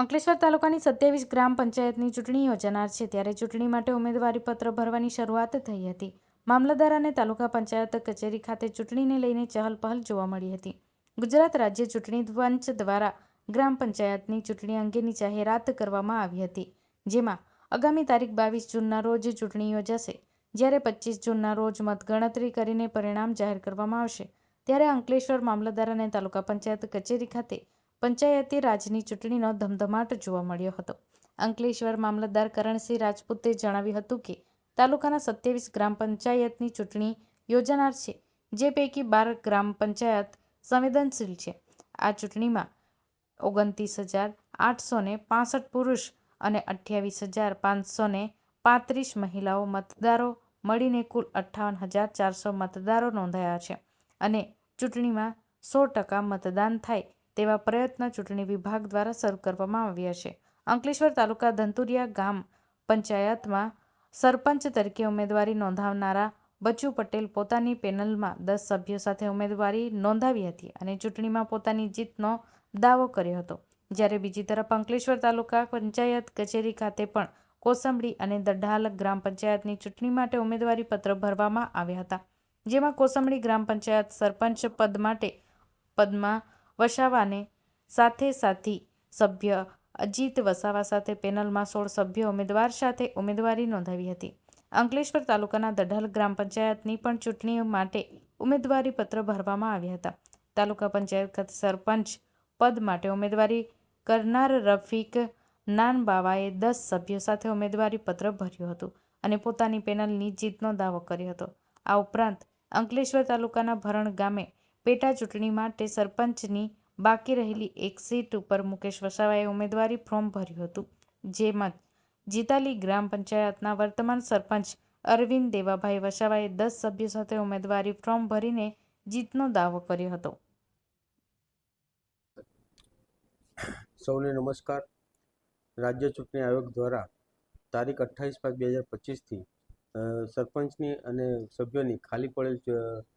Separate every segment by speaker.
Speaker 1: અંકલેશ્વર તાલુકાની સત્યાવીસ ગ્રામ પંચાયતની ચૂંટણી યોજાનાર છે. ત્યારે ચૂંટણી માટે ઉમેદવારી પત્ર ભરવાની શરૂઆત થઈ હતી. મામલતદાર અને તાલુકા પંચાયત કચેરી ખાતે ચૂંટણીને લઈને ચહલપહલ જોવા મળી હતી. ગુજરાત રાજ્ય ચૂંટણી પંચ દ્વારા ગ્રામ પંચાયતની ચૂંટણી અંગેની જાહેરાત કરવામાં આવી હતી. જેમાં આગામી તારીખ બાવીસ જૂનના રોજ ચૂંટણી યોજાશે. જ્યારે પચીસ જૂનના રોજ મતગણતરી કરીને પરિણામ જાહેર કરવામાં આવશે. ત્યારે અંકલેશ્વર મામલતદાર અને તાલુકા પંચાયત કચેરી ખાતે પંચાયતી રાજની ચૂંટણીનો ધમધમાટ જોવા મળ્યો હતો. અંકલેશ્વર મામલતદાર કરણસિંહ રાજપૂતે જણાવ્યું હતું કે, તાલુકાના સત્યાવીસ ગ્રામ પંચાયતની ચૂંટણી યોજાનાર છે, જે પૈકી બાર ગ્રામ પંચાયત સંવેદનશીલ છે. આ ચૂંટણીમાં ઓગણત્રીસ હજાર આઠસો ને પાસઠ પુરુષ અને અઠ્યાવીસ હજાર પાંચસો ને પાંત્રીસ મહિલાઓ મતદારો મળીને કુલ અઠ્ઠાવન હજાર ચારસો મતદારો નોંધાયા છે અને ચૂંટણીમાં સો ટકા મતદાન થાય તેવા પ્રયત્ન ચૂંટણી વિભાગ દ્વારા શરૂ કરવામાં આવ્યા છે. અંકલેશ્વર તાલુકા ધંતુરિયા ગામ પંચાયતમાં સરપંચ તરીકે ઉમેદવારી નોંધાવનારા બચ્ચુ પટેલ પોતાની પેનલમાં દસ સભ્યો સાથે ઉમેદવારી નોંધાવી હતી અને ચૂંટણીમાં પોતાની જીતનો દાવો કર્યો હતો. જ્યારે બીજી તરફ અંકલેશ્વર તાલુકા પંચાયત કચેરી ખાતે પણ કોસંબડી અને દઢાલ ગ્રામ પંચાયતની ચૂંટણી માટે ઉમેદવારી પત્ર ભરવામાં આવ્યા હતા, જેમાં કોસંબડી ગ્રામ પંચાયત સરપંચ પદ માટે પદમાં વસાવાને સાથે સાથી સભ્ય અજીત વસાવા સાથે પેનલમાં સોળ સભ્યો ઉમેદવાર સાથે ઉમેદવારી નોંધાવી હતી. અંકલેશ્વર તાલુકાના દઢલ ગ્રામ પંચાયતની પણ ચૂંટણી માટે ઉમેદવારી પત્ર ભરવામાં આવ્યા હતા. તાલુકા પંચાયત ખાતે સરપંચ પદ માટે ઉમેદવારી કરનાર રફીક નાનબાવાએ દસ સભ્યો સાથે ઉમેદવારી પત્ર ભર્યું હતું અને પોતાની પેનલની જીતનો દાવો કર્યો હતો. આ ઉપરાંત અંકલેશ્વર તાલુકાના ભરણ ગામે પેટા ચૂંટણી માટે સરપંચની બાકી રહેલી એક સીટ ઉપર મુકેશ વસાવાએ ઉમેદવારી ફોર્મ ભર્યું હતું, જેમાં જીતાલી ગ્રામ પંચાયતના વર્તમાન સરપંચ અરવિંદ દેવાભાઈ વસાવાએ દસ સભ્યો સાથે ઉમેદવારી ફોર્મ ભરીને જીતનો દાવો કર્યો હતો.
Speaker 2: સૌને નમસ્કાર. રાજ્ય ચૂંટણી આયોગ દ્વારા તારીખ અઠ્ઠાવીસ પાંચ બે હજાર પચીસથી સરપંચની અને સભ્યોની ખાલી પડેલ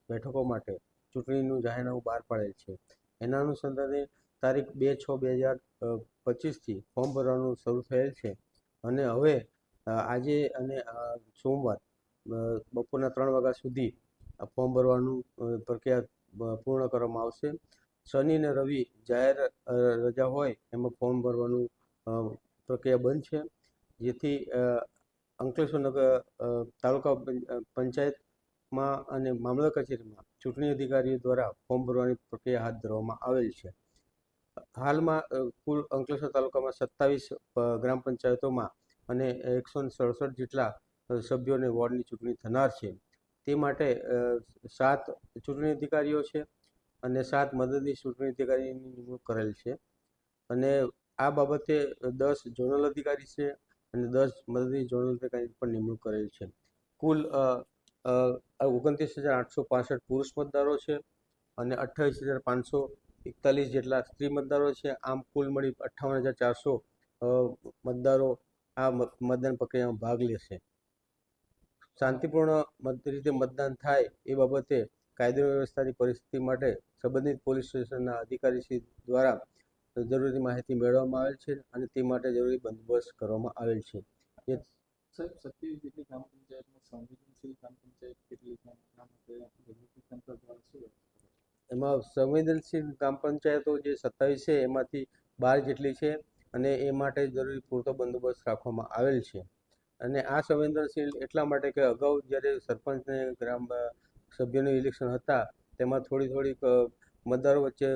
Speaker 2: બેઠકો માટે ચૂંટણીનું જાહેરનામું બહાર પાડેલ છે. એના અનુસંધાને તારીખ બે છ બે હજાર પચીસથી ફોર્મ ભરવાનું શરૂ થયેલ છે. અને હવે આજે અને સોમવાર બપોરના ત્રણ વાગ્યા સુધી ફોર્મ ભરવાનું પ્રક્રિયા પૂર્ણ કરવામાં આવશે. શનિ અને રવિ જાહેર રજા હોય એમાં ફોર્મ ભરવાનું પ્રક્રિયા બંધ છે. જેથી અંકલેશ્વર નગર તાલુકા પંચ- પંચાયતમાં અને મામલા કચેરીમાં ચૂંટણી અધિકારીઓ દ્વારા ફોર્મ ભરવાની પ્રક્રિયા હાથ ધરવામાં આવેલ છે. હાલમાં કુલ અંકલેશ્વર તાલુકામાં સત્તાવીસ ગ્રામ પંચાયતોમાં અને એકસો સડસઠ જેટલા સભ્યોને વોર્ડની ચૂંટણી થનાર છે. તે માટે સાત ચૂંટણી અધિકારીઓ છે અને સાત મદદનીશ ચૂંટણી અધિકારીની નિમણૂક કરેલ છે. અને આ બાબતે દસ ઝોનલ અધિકારી છે અને દસ મદદનીશ ઝોનલ અધિકારીની પણ નિમણૂક કરેલ છે. કુલ ઓગણત્રીસ હજાર આઠસો પાસઠ પુરુષ મતદારો છે અને અઠ્ઠાવીસ હજાર પાંચસો એકતાલીસ જેટલા સ્ત્રી મતદારો છે. આમ કુલ મળી અઠ્ઠાવન હજાર ચારસો મતદારો આ મતદાન પ્રક્રિયામાં ભાગ લેશે. શાંતિપૂર્ણ રીતે મતદાન થાય એ બાબતે કાયદો વ્યવસ્થાની પરિસ્થિતિ માટે સંબંધિત પોલીસ સ્ટેશનના અધિકારીશ્રી દ્વારા જરૂરી માહિતી મેળવવામાં આવેલ છે અને તે માટે જરૂરી બંદોબસ્ત કરવામાં આવેલ છે.
Speaker 3: સાહેબ, સત્યાવીસ જેટલી ગ્રામ પંચાયતમાં સંવેદનશીલ ગ્રામ પંચાયત કેટલી
Speaker 2: એમાં સંવેદનશીલ ગ્રામ પંચાયતો જે સત્તાવીસ છે, એમાંથી બાર જેટલી છે અને એ માટે જરૂરી પૂરતો બંદોબસ્ત રાખવામાં આવેલ છે. અને આ સંવેદનશીલ એટલા માટે કે અગાઉ જ્યારે સરપંચને ગ્રામ સભ્યોનું ઇલેક્શન હતા, તેમાં થોડી થોડીક મતદારો વચ્ચે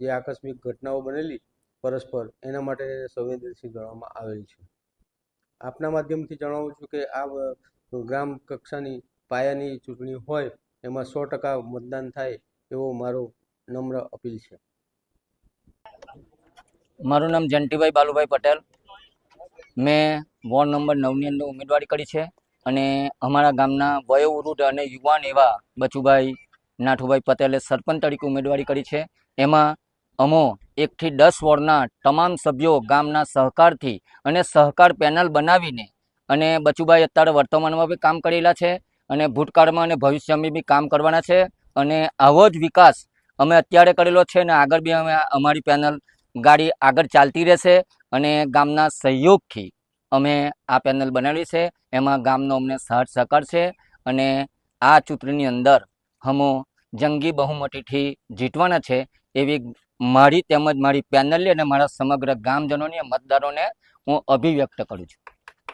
Speaker 2: જે આકસ્મિક ઘટનાઓ બનેલી, પરસ્પર એના માટે સંવેદનશીલ ગણવામાં આવેલ છે. આપના માધ્યમથી જણાવું છું કે આ ગ્રામ કક્ષાની પાયાની ચૂંટણી હોય, એમાં સો ટકા મતદાન થાય એવો મારો નમ્ર અપીલ છે.
Speaker 4: મારું નામ જંટીભાઈ બાલુભાઈ પટેલ. મેં વોર્ડ નંબર નવની અંદર ઉમેદવારી કરી છે અને અમારા ગામના વયોવૃદ્ધ અને યુવાન એવા બચુભાઈ, નાઠુભાઈ પટેલે સરપંચ તરીકે ઉમેદવારી કરી છે. એમાં અમો, એકથી દસ વોર્ડના તમામ સભ્યો ગામના સહકારથી અને સહકાર પેનલ બનાવીને અને બચુભાઈ અત્યારે વર્તમાનમાં બી કામ કરેલા છે અને ભૂતકાળમાં અને ભવિષ્યમાં બી કામ કરવાના છે અને આવો જ વિકાસ અમે અત્યારે કરેલો છે અને આગળ બી અમે અમારી પેનલ ગાડી આગળ ચાલતી રહેશે અને ગામના સહયોગથી અમે આ પેનલ બનાવી છે. એમાં ગામનો અમને સહજ સહકાર છે અને આ ચૂંટણીની અંદર અમો જંગી બહુમતીથી જીતવાના છે એવી મારી તેમજ મારી પેનલને અને મારા સમગ્ર ગામજનોની મતદારોને હું અભિવ્યક્ત કરું છું.